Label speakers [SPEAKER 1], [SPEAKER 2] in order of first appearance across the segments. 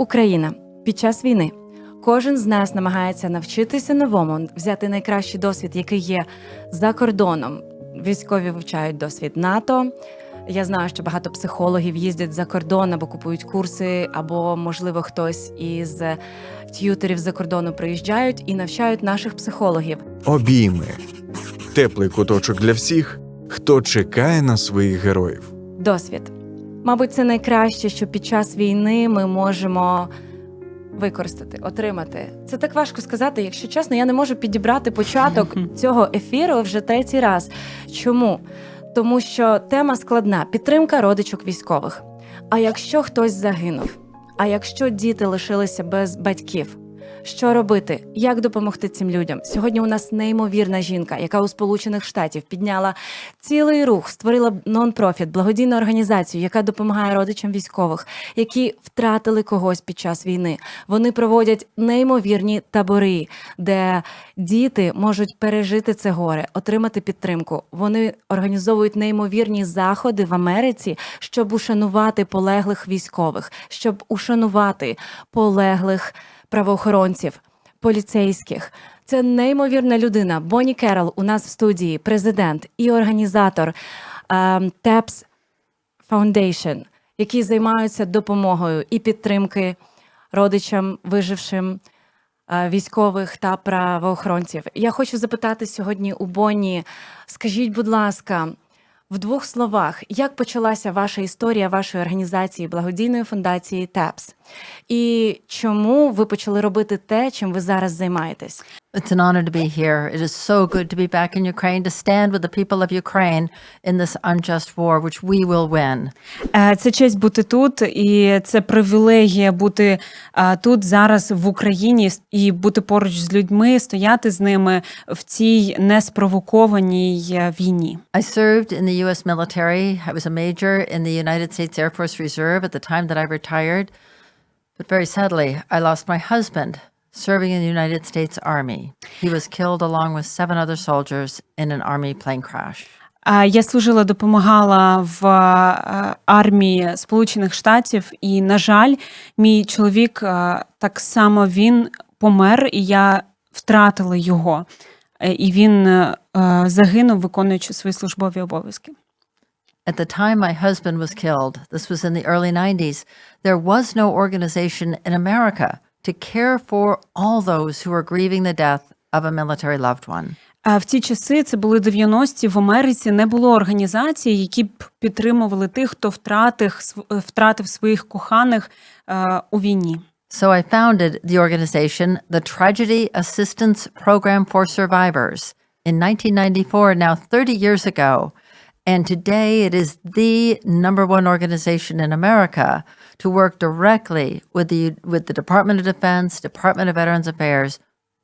[SPEAKER 1] Україна під час війни. Кожен з нас намагається навчитися новому, взяти найкращий досвід, який є за кордоном. Військові вивчають досвід НАТО. Я знаю, що багато психологів їздять за кордон або купують курси, або, можливо, хтось із т'ютерів за кордону приїжджають і навчають наших психологів.
[SPEAKER 2] Обійми. Теплий куточок для всіх, хто чекає на своїх героїв.
[SPEAKER 1] Досвід. Мабуть, це найкраще, що під час війни ми можемо використати, отримати. Це так важко сказати, якщо чесно, я не можу підібрати початок цього ефіру вже третій раз. Чому? Тому що тема складна підтримка родичок військових. А якщо хтось загинув, а якщо діти лишилися без батьків, що робити? Як допомогти цим людям? Сьогодні у нас неймовірна жінка, яка у Сполучених Штатів підняла цілий рух, створила нон-профіт, благодійну організацію, яка допомагає родичам військових, які втратили когось під час війни. Вони проводять неймовірні табори, де діти можуть пережити це горе, отримати підтримку. Вони організовують неймовірні заходи в Америці, щоб ушанувати полеглих військових, щоб ушанувати полеглих правоохоронців, поліцейських. Це неймовірна людина. Бонні Керол у нас в студії, президент і організатор ем, TAPS Foundation, які займаються допомогою і підтримки родичам, вижившим е, військових та правоохоронців. Я хочу запитати сьогодні у Бонні, скажіть, будь ласка, в двох словах, як почалася ваша історія вашої організації благодійної фундації ТЕПС? І чому ви почали робити те, чим ви зараз займаєтесь?
[SPEAKER 3] It's an honor to be here. It is so good to be back in Ukraine, to stand with the people of Ukraine in this unjust war, which we will win.
[SPEAKER 4] Е, Це честь бути тут, і це привілегія бути е, тут зараз в Україні і бути поруч з людьми, стояти з ними в цій неспровокованій е, війні.
[SPEAKER 3] I served in the U.S. military. I was a major in the United States Air Force Reserve at the time that I retired. But very sadly, I lost my husband serving in the United States Army. He was killed along with seven other soldiers in an Army plane crash.
[SPEAKER 4] Я служила, допомагала в армії Сполучених Штатів, і, на жаль, мій чоловік так само він помер, і я втратила його. Е, І він е, загинув, виконуючи свої службові обов'язки.
[SPEAKER 3] At the time my husband was killed, this was in the early 90s, there was no organization in America to care for all those who were grieving the death of a military loved one.
[SPEAKER 4] А в ті часи це були 90-ті, в Америці не було організацій, які б підтримували тих, хто втратив св- втратив своїх коханих е, у війні.
[SPEAKER 3] So I founded the organization, the Tragedy Assistance Program for Survivors, in 1994, now 30 years ago. And today it is the number one organization in America to work directly with the, with the Department of Defense, Department of Veterans Affairs,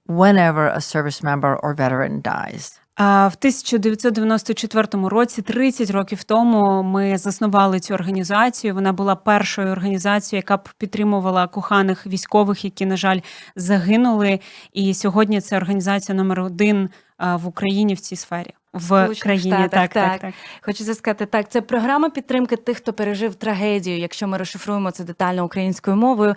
[SPEAKER 3] whenever a service member or veteran dies.
[SPEAKER 4] А в 1994 році, 30 років тому, ми заснували цю організацію. Вона була першою організацією, яка б підтримувала коханих військових, які, на жаль, загинули. І сьогодні це організація номер один а, в Україні в цій сфері. В країні
[SPEAKER 1] Штатах,
[SPEAKER 4] так, так,
[SPEAKER 1] так.
[SPEAKER 4] так.
[SPEAKER 1] Хочеться сказати, так, це програма підтримки тих, хто пережив трагедію, якщо ми розшифруємо це детально українською мовою.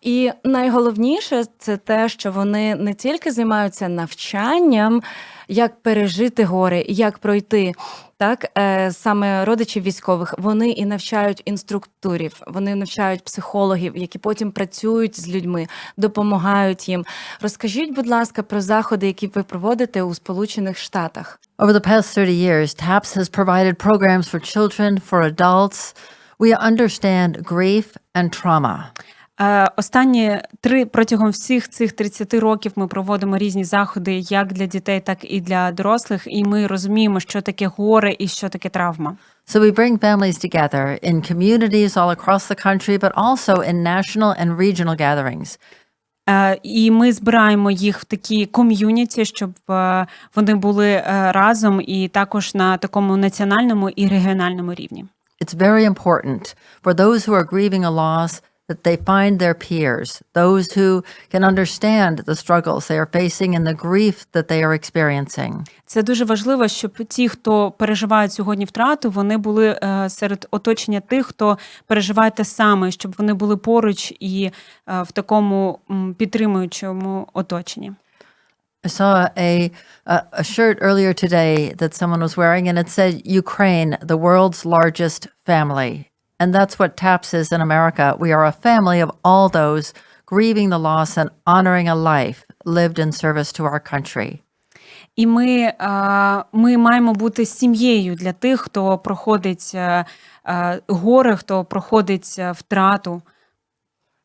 [SPEAKER 1] І найголовніше це те, що вони не тільки займаються навчанням, як пережити горе, як пройти. Так, е, саме родичів військових вони і навчають інструкторів, вони навчають психологів, які потім працюють з людьми, допомагають їм. Розкажіть, будь ласка, про заходи, які ви проводите у Сполучених Штатах.
[SPEAKER 3] Over the past 30 years, TAPS has provided programs for children, for adults. We understand grief and trauma.
[SPEAKER 4] Е, Останні три протягом всіх цих 30 років ми проводимо різні заходи як для дітей, так і для дорослих, і ми розуміємо, що таке горе і що таке травма.
[SPEAKER 3] So we bring families together in communities all across the country, but also in national and regional gatherings.
[SPEAKER 4] Е, І ми збираємо їх в такі ком'юніті, щоб е, вони були разом, і також на такому національному і регіональному рівні.
[SPEAKER 3] It's very important for those who are grieving a loss that they find their peers, those who can understand the struggles they are facing and the grief that they are experiencing.
[SPEAKER 4] Це дуже важливо, щоб ті, хто переживають сьогодні втрату, вони були е, серед оточення тих, хто переживає те саме, щоб вони були поруч і е, в такому м, підтримуючому оточенні.
[SPEAKER 3] I saw a, a a shirt earlier today that someone was wearing, and it said Ukraine, the world's largest family. And that's what TAPS is in America. We are a family of all those grieving the loss and honoring a life lived in service to our country.
[SPEAKER 4] І ми, ми маємо бути сім'єю для тих, хто проходить е, е, горе, хто проходить е, втрату.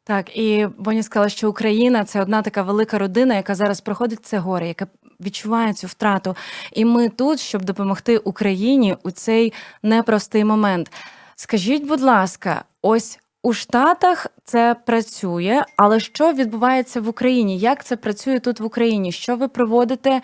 [SPEAKER 1] Так, і Боні сказала, що Україна це одна така велика родина, яка зараз проходить це горе, яка відчуває цю втрату. І ми тут, щоб допомогти Україні у цей непростий момент. Скажіть, будь ласка, ось у Штатах це працює, але що відбувається в Україні? Як це працює тут в Україні? Що ви проводите?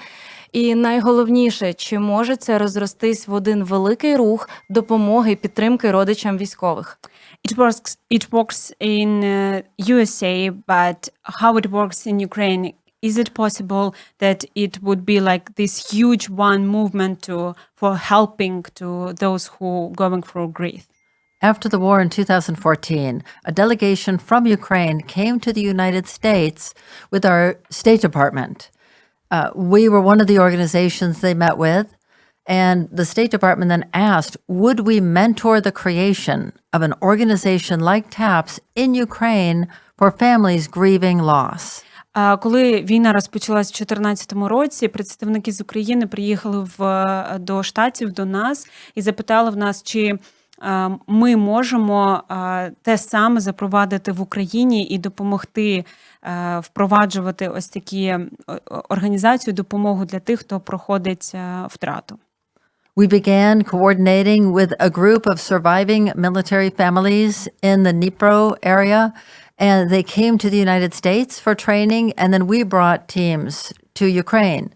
[SPEAKER 1] І найголовніше, чи може це розростись в один великий рух допомоги і підтримки родичам військових?
[SPEAKER 4] It works, it works in uh, USA, but how it works in Ukraine? Is it possible that it would be like this huge one movement to for helping to those who going through grief?
[SPEAKER 3] After the war in 2014, a delegation from Ukraine came to the United States with our State Department. Uh, we were one of the organizations they met with, and the State Department then asked Would we mentor the creation of an organization like TAPS in Ukraine for families grieving loss?
[SPEAKER 4] А Коли війна розпочалась в 2014 році, представники з України приїхали в е, до штатів до нас і запитали в нас, чи е, ми можемо е, те саме запровадити в Україні і допомогти е, впроваджувати ось такі е, організацію допомогу для тих, хто проходить е, втрату.
[SPEAKER 3] We began coordinating with a group of surviving military families in the Dnipro area, and they came to the United States for training, and then we brought teams to Ukraine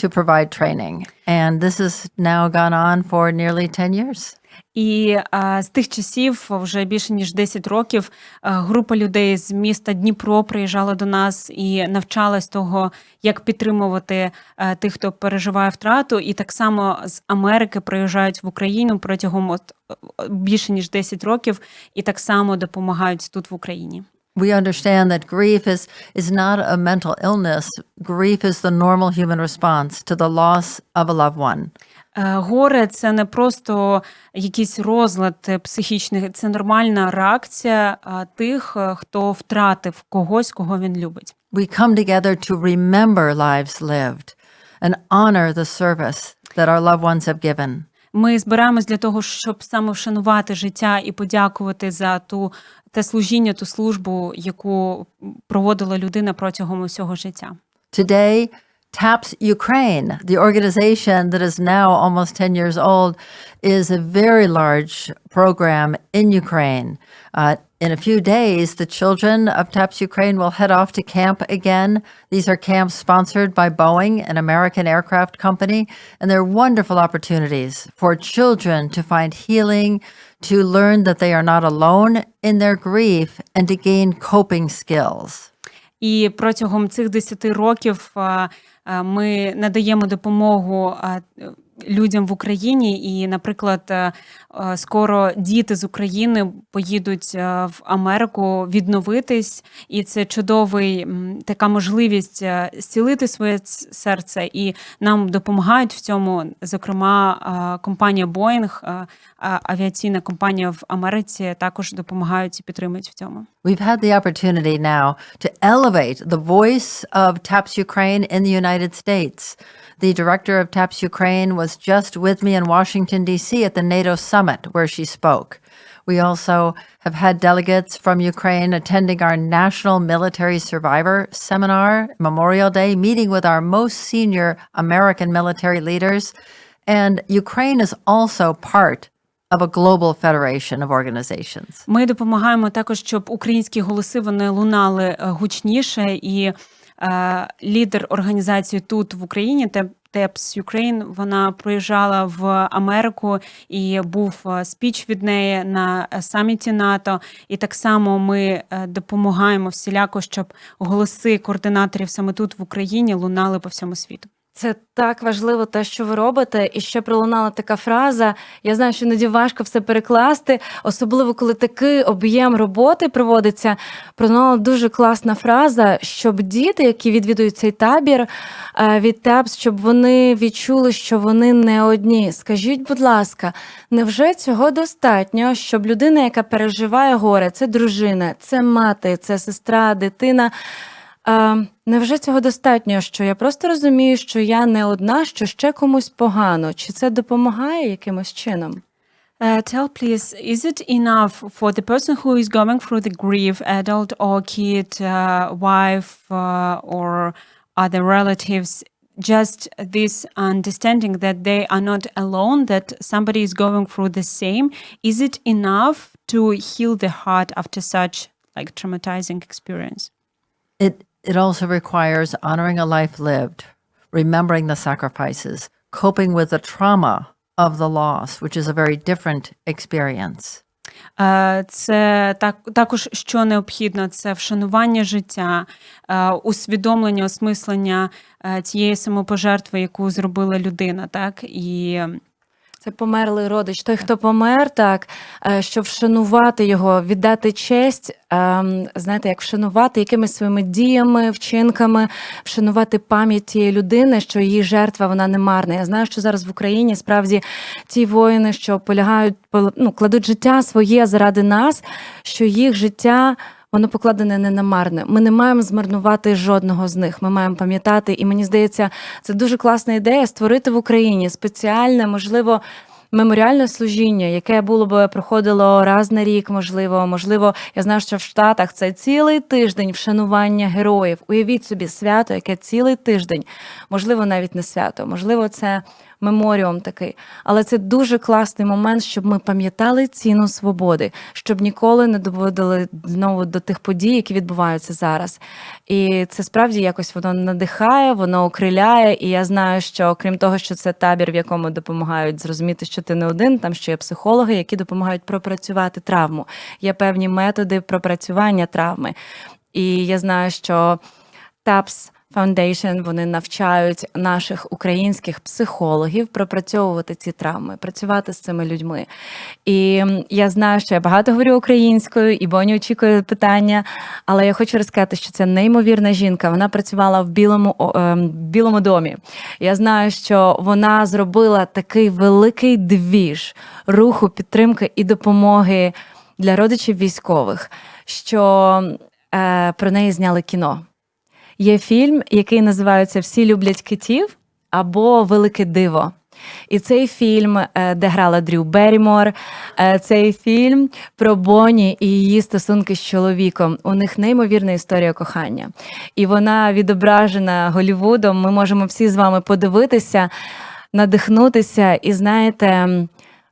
[SPEAKER 3] to provide training. And this has now gone on for nearly 10 years.
[SPEAKER 4] І а, з тих часів, вже більше ніж 10 років, а, група людей з міста Дніпро приїжджала до нас і навчалась того, як підтримувати а, тих, хто переживає втрату. І так само з Америки приїжджають в Україну протягом от, е, більше ніж 10 років, і так само допомагають тут в Україні.
[SPEAKER 3] We understand that grief is, is not a mental illness. Grief is the normal human response to the loss of a loved one.
[SPEAKER 4] Е, Горе це не просто якийсь розлад психічний, це нормальна реакція тих, е, хто втратив когось, кого він любить.
[SPEAKER 3] We come together to remember lives lived and honor the service that our loved ones have given.
[SPEAKER 4] Ми збираємось для того, щоб саме вшанувати життя і подякувати за ту те служіння, ту службу, яку проводила людина протягом усього життя.
[SPEAKER 3] Today, TAPS Ukraine, the organization that is now almost 10 years old, is a very large program in Ukraine. Uh, in a few days, the children of TAPS Ukraine will head off to camp again. These are camps sponsored by Boeing, an American aircraft company, and they're wonderful opportunities for children to find healing, to learn that they are not alone in their grief, and to gain coping skills.
[SPEAKER 4] І протягом цих 10 років ми надаємо допомогу людям в Україні. І, наприклад, скоро діти з України поїдуть в Америку відновитись, і це чудовий така можливість зцілити своє серце. І нам допомагають в цьому, зокрема, компанія а, авіаційна компанія в Америці, також допомагають і підтримують в цьому.
[SPEAKER 3] We've had the opportunity now to elevate the voice of TAPS Ukraine in the United States. The director of TAPS Ukraine was just with me in Washington, D.C. at the NATO summit where she spoke. We also have had delegates from Ukraine attending our National Military Survivor Seminar, Memorial Day, meeting with our most senior American military leaders. And Ukraine is also part of a global federation of organizations.
[SPEAKER 4] Ми допомагаємо також, щоб українські голоси вони лунали е, гучніше, і е, лідер організації тут в Україні, те- TEPS Ukraine, вона проїжджала в Америку і був е, спіч від неї на е, саміті НАТО. І так само ми е, допомагаємо всіляко, щоб голоси координаторів саме тут в Україні лунали по всьому світу.
[SPEAKER 1] Це так важливо, те, що ви робите, і ще пролунала така фраза. Я знаю, що іноді важко все перекласти, особливо коли такий об'єм роботи проводиться. Пролунала дуже класна фраза, щоб діти, які відвідують цей табір е, від ТЕПС, щоб вони відчули, що вони не одні. Скажіть, будь ласка, невже цього достатньо, щоб людина, яка переживає горе, це дружина, це мати, це сестра, дитина. Е, невже цього достатньо, що я просто розумію, що я не одна, що ще комусь погано? Чи це допомагає якимось чином?
[SPEAKER 4] Uh, tell please, is it enough for the person who is going through the grief, adult or kid, uh, wife uh, or other relatives, just this understanding that they are not alone, that somebody is going through the same? Is it enough to heal the heart after such like traumatizing experience?
[SPEAKER 3] It it also requires honoring a life lived, remembering the sacrifices, coping with the trauma of the loss, which is a very different experience.
[SPEAKER 4] Е, Це так також що необхідно, це вшанування життя, е, усвідомлення, осмислення е, тієї самопожертви, яку зробила людина, так і
[SPEAKER 1] Це померлий родич. Той, хто помер, так е, щоб вшанувати його, віддати честь, ем, знаєте, як вшанувати якимись своїми діями, вчинками, вшанувати пам'ять тієї людини, що її жертва вона не марна. Я знаю, що зараз в Україні справді ті воїни, що полягають, пол- ну, кладуть життя своє заради нас, що їх життя. Воно покладене не на марне. Ми не маємо змарнувати жодного з них. Ми маємо пам'ятати, і мені здається, це дуже класна ідея створити в Україні спеціальне, можливо, меморіальне служіння, яке було б проходило раз на рік, можливо, можливо, я знаю, що в Штатах це цілий тиждень вшанування героїв. Уявіть собі свято, яке цілий тиждень, можливо, навіть не свято, можливо, це меморіум такий. Але це дуже класний момент, щоб ми пам'ятали ціну свободи, щоб ніколи не доводили знову до тих подій, які відбуваються зараз. І це справді якось воно надихає, воно окриляє. І я знаю, що крім того, що це табір, в якому допомагають зрозуміти, що ти не один, там ще є психологи, які допомагають пропрацювати травму. Є певні методи пропрацювання травми. І я знаю, що TAPS Foundation, вони навчають наших українських психологів пропрацьовувати ці травми, працювати з цими людьми. І я знаю, що я багато говорю українською, і Боні очікує питання. Але я хочу розказати, що це неймовірна жінка. Вона працювала в білому, ем, білому домі. Я знаю, що вона зробила такий великий двіж руху підтримки і допомоги для родичів військових, що е, про неї зняли кіно. Є фільм, який називається Всі люблять китів або Велике диво. І цей фільм, е, де грала Дрю Беррімор, е, цей фільм про Бонні і її стосунки з чоловіком. У них неймовірна історія кохання. І вона відображена Голівудом. Ми можемо всі з вами подивитися, надихнутися. І знаєте,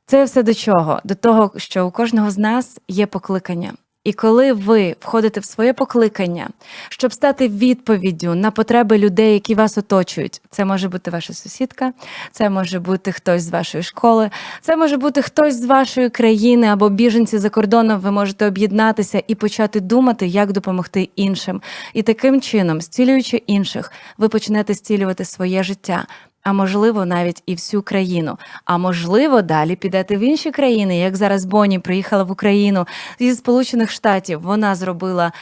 [SPEAKER 1] це все до чого? До того, що у кожного з нас є покликання. І коли ви входите в своє покликання, щоб стати відповіддю на потреби людей, які вас оточують, це може бути ваша сусідка, це може бути хтось з вашої школи, це може бути хтось з вашої країни або біженці за кордоном. Ви можете об'єднатися і почати думати, як допомогти іншим. І таким чином, зцілюючи інших, ви почнете зцілювати своє життя а можливо, навіть і всю країну. А можливо, далі підете в інші країни, як зараз Бонні приїхала в Україну зі Сполучених Штатів. Вона зробила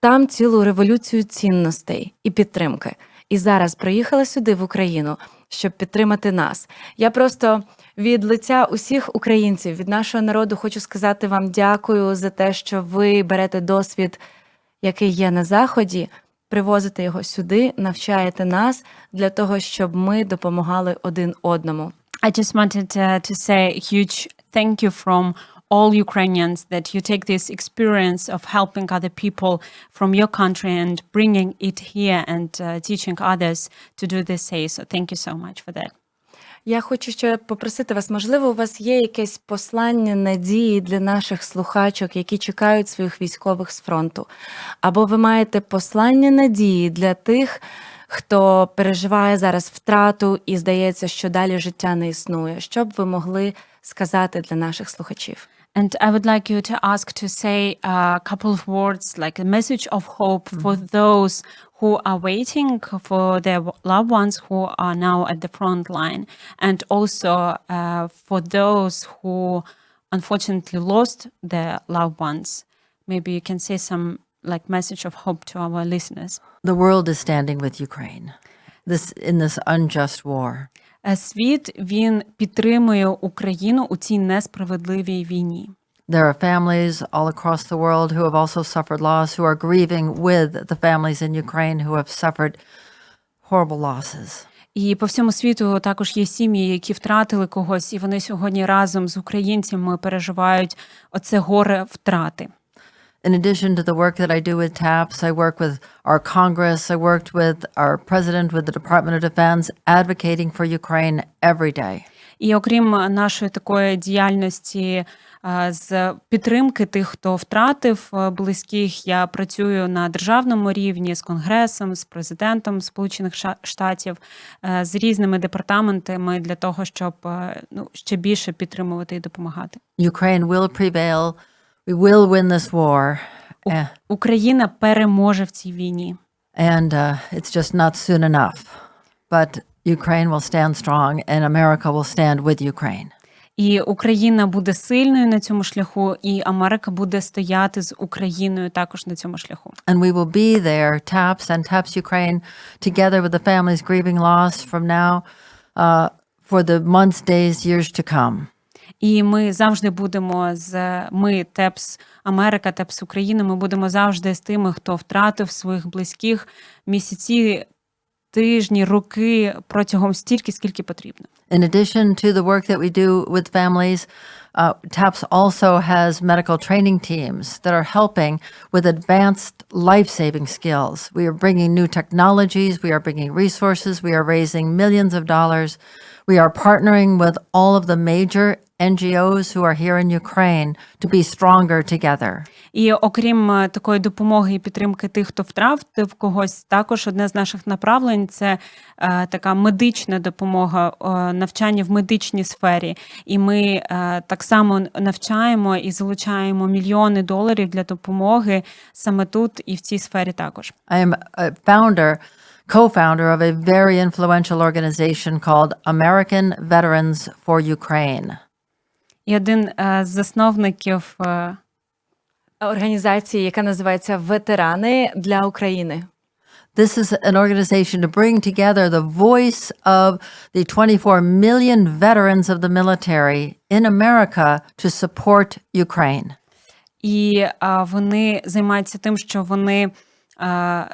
[SPEAKER 1] там цілу революцію цінностей і підтримки. І зараз приїхала сюди в Україну, щоб підтримати нас. Я просто від лиця усіх українців, від нашого народу, хочу сказати вам дякую за те, що ви берете досвід, який є на заході, привозите його сюди, навчаєте нас для того, щоб ми допомагали один одному.
[SPEAKER 4] I just wanted uh, to say a huge thank you from all Ukrainians that you take this experience of helping other people from your country and bringing it here and uh, teaching others to do the same. So thank you so much for that.
[SPEAKER 1] Я хочу ще попросити вас, можливо, у вас є якесь послання надії для наших слухачок, які чекають своїх військових з фронту, або ви маєте послання надії для тих, хто переживає зараз втрату і здається, що далі життя не існує. Що б ви могли сказати для наших слухачів?
[SPEAKER 4] And I would like you to ask to say a couple of words, like a message of hope for those who are waiting for their loved ones who are now at the front line, and also uh, for those who unfortunately lost their loved ones. Maybe you can say some like message of hope to our listeners.
[SPEAKER 3] The world is standing with Ukraine this, in this unjust war.
[SPEAKER 4] Е, Світ він підтримує Україну у цій несправедливій війні.
[SPEAKER 3] There are families all across the world who have also suffered loss, who are grieving with the families in Ukraine who have suffered horrible losses.
[SPEAKER 4] І по всьому світу також є сім'ї, які втратили когось, і вони сьогодні разом з українцями переживають оце горе втрати.
[SPEAKER 3] In addition to the work that I do with TAPS, I work with our Congress, I worked with our president, with the Department of Defense, advocating for Ukraine every day.
[SPEAKER 4] І окрім нашої такої діяльності е, з підтримки тих, хто втратив е, близьких, я працюю на державному рівні з конгресом, з президентом Сполучених Штатів, е, з різними департаментами для того, щоб ну ще більше підтримувати і допомагати.
[SPEAKER 3] Ukraine will prevail. We will win this war. Eh,
[SPEAKER 4] Україна переможе в цій війні.
[SPEAKER 3] And uh, it's just not soon enough. But Ukraine will stand strong, and America will stand with Ukraine.
[SPEAKER 4] І Україна буде сильною на цьому шляху, і Америка буде стояти з Україною також на цьому шляху.
[SPEAKER 3] And we will be there, TAPS and TAPS Ukraine, together with the families grieving loss from now uh, for the months, days, years to come.
[SPEAKER 4] І ми завжди будемо з ми, ТЕПС Америка, ТЕПС Україна. Ми будемо завжди з тими, хто втратив своїх близьких місяці, тижні, роки протягом стільки, скільки потрібно.
[SPEAKER 3] In addition to the work that we do with families, uh, TAPS also has medical training teams that are helping with advanced life saving skills. We are bringing new technologies, we are bringing resources, we are raising millions of dollars. We are partnering with all of the major NGOs who are here in Ukraine to be stronger together.
[SPEAKER 4] І окрім е, такої допомоги і підтримки тих, хто втратив когось, також одне з наших направлень це е, така медична допомога, е, навчання в медичній сфері. І ми е, так само навчаємо і залучаємо мільйони доларів для допомоги саме тут і в цій сфері також.
[SPEAKER 3] I am a founder, co founder of a very influential organization called American Veterans for Ukraine.
[SPEAKER 4] І один е, з засновників е,
[SPEAKER 1] Організації, яка називається Ветерани для України.
[SPEAKER 3] This is an organization to bring together the voice of the 24 million veterans of the military in America to support Ukraine.
[SPEAKER 4] І а, вони займаються тим, що вони а, м,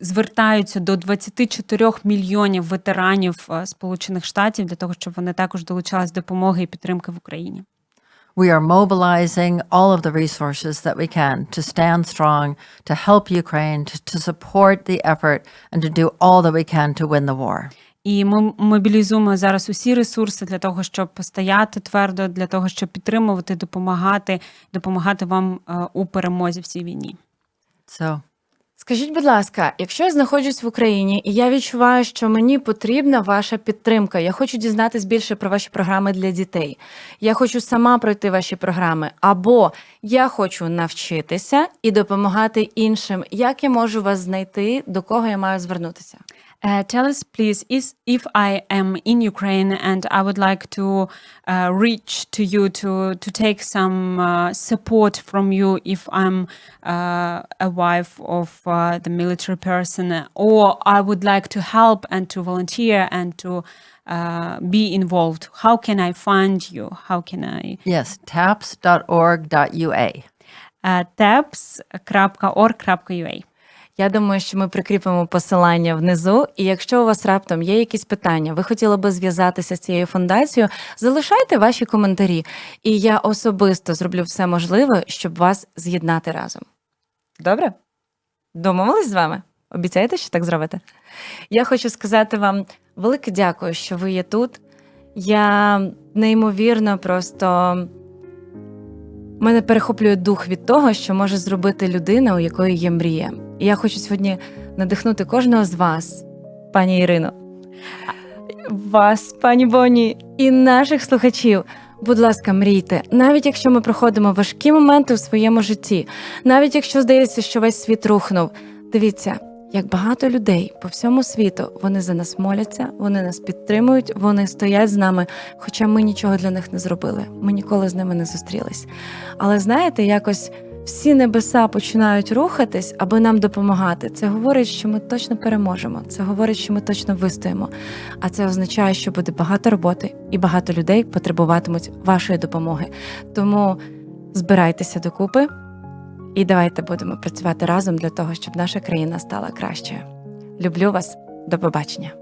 [SPEAKER 4] звертаються до 24 мільйонів ветеранів Сполучених Штатів для того, щоб вони також долучались до допомоги і підтримки в Україні.
[SPEAKER 3] We are mobilizing all of the resources that we can to stand strong, to help Ukraine, to, to support the effort, and to do all that we can to win the war.
[SPEAKER 4] І ми мобілізуємо зараз усі ресурси для того, щоб постояти твердо, для того, щоб підтримувати, допомагати, допомагати вам у перемозі в цій війні.
[SPEAKER 3] So
[SPEAKER 1] Скажіть, будь ласка, якщо я знаходжусь в Україні і я відчуваю, що мені потрібна ваша підтримка, я хочу дізнатись більше про ваші програми для дітей. Я хочу сама пройти ваші програми, або я хочу навчитися і допомагати іншим. Як я можу вас знайти, до кого я маю звернутися?
[SPEAKER 4] Uh, tell us, please, is if I am in Ukraine and I would like to uh, reach to you to to take some uh, support from you if I'm uh, a wife of uh, the military person, or I would like to help and to volunteer and to uh, be involved. How can I find you? How can I?
[SPEAKER 3] yes, taps.org.ua.
[SPEAKER 4] Uh, taps.org.ua
[SPEAKER 1] Я думаю, що ми прикріпимо посилання внизу. І якщо у вас раптом є якісь питання, ви хотіли би зв'язатися з цією фундацією, залишайте ваші коментарі, і я особисто зроблю все можливе, щоб вас з'єднати разом. Добре? Домовились з вами? Обіцяєте, що так зробите? Я хочу сказати вам велике дякую, що ви є тут. Я неймовірно просто мене перехоплює дух від того, що може зробити людина, у якої є мрія. І я хочу сьогодні надихнути кожного з вас, пані Ірино, вас, пані Боні, і наших слухачів. Будь ласка, мрійте, навіть якщо ми проходимо важкі моменти у своєму житті, навіть якщо здається, що весь світ рухнув. Дивіться, як багато людей по всьому світу вони за нас моляться, вони нас підтримують, вони стоять з нами, хоча ми нічого для них не зробили. Ми ніколи з ними не зустрілись. Але знаєте, якось всі небеса починають рухатись, аби нам допомагати. Це говорить, що ми точно переможемо. Це говорить, що ми точно вистоїмо. А це означає, що буде багато роботи і багато людей потребуватимуть вашої допомоги. Тому збирайтеся докупи і давайте будемо працювати разом для того, щоб наша країна стала кращою. Люблю вас, до побачення.